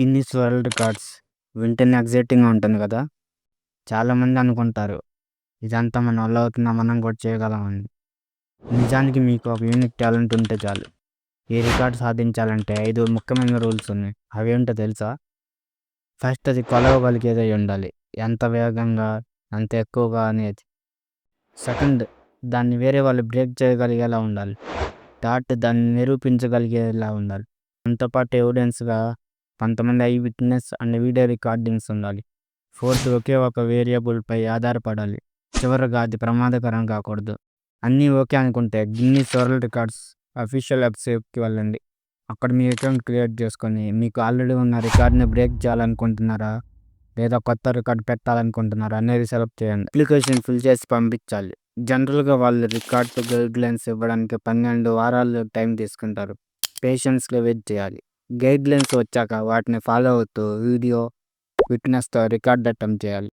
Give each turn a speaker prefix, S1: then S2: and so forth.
S1: Guinness world records వింటేనే ఎగ్జైటింగ్గా ఉంటుంది కదా. చాలామంది అనుకుంటారు ఇదంతా మన వల్ల అవుతుందా మనం కూడా చేయగలమని. నిజానికి మీకు ఒక యూనిక్ టాలెంట్ ఉంటే చాలు. ఈ రికార్డ్ సాధించాలంటే ఐదు ముఖ్యమైన రూల్స్ ఉన్నాయి. అవి ఏంటో తెలుసా? ఫస్ట్ అది కొలవగలిగేది అయి ఉండాలి. ఎంత వేగంగా అంత ఎక్కువగా అనేది. సెకండ్ దాన్ని వేరే వాళ్ళు బ్రేక్ చేయగలిగేలా ఉండాలి. థర్డ్ దాన్ని నిరూపించగలిగేలా ఉండాలి. దాంతోపాటు ఎవిడెన్స్గా కొంతమంది eye witness and video recordings ఉండాలి. ఫోర్త్ ఒకే ఒక వేరియబుల్పై ఆధారపడాలి. చివరిగా అది ప్రమాదకరం కాకూడదు అన్నీ ఓకే అనుకుంటే గిన్నీస్ వరల్డ్ రికార్డ్స్ అఫీషియల్ వెబ్సైట్కి వెళ్ళండి. అక్కడ మీ అకౌంట్ క్రియేట్ చేసుకొని మీకు ఆల్రెడీ ఉన్న రికార్డ్ని బ్రేక్ చేయాలనుకుంటున్నారా? లేదా కొత్త రికార్డ్ పెట్టాలనుకుంటున్నారా? అనేది సెలెక్ట్ చేయండి. అప్లికేషన్ ఫిల్ చేసి పంపించాలి. జనరల్గా వాళ్ళు రికార్డ్ గైడ్ లైన్స్ ఇవ్వడానికి పన్నెండు వారాలు టైం తీసుకుంటారు. పేషెన్స్గా వెయిట్ చేయాలి. గైడ్ లైన్స్ వచ్చాక వాటిని ఫాలో అవుతూ వీడియో ఫిట్నెస్తో రికార్డ్ అటెంప్ట్ చేయాలి.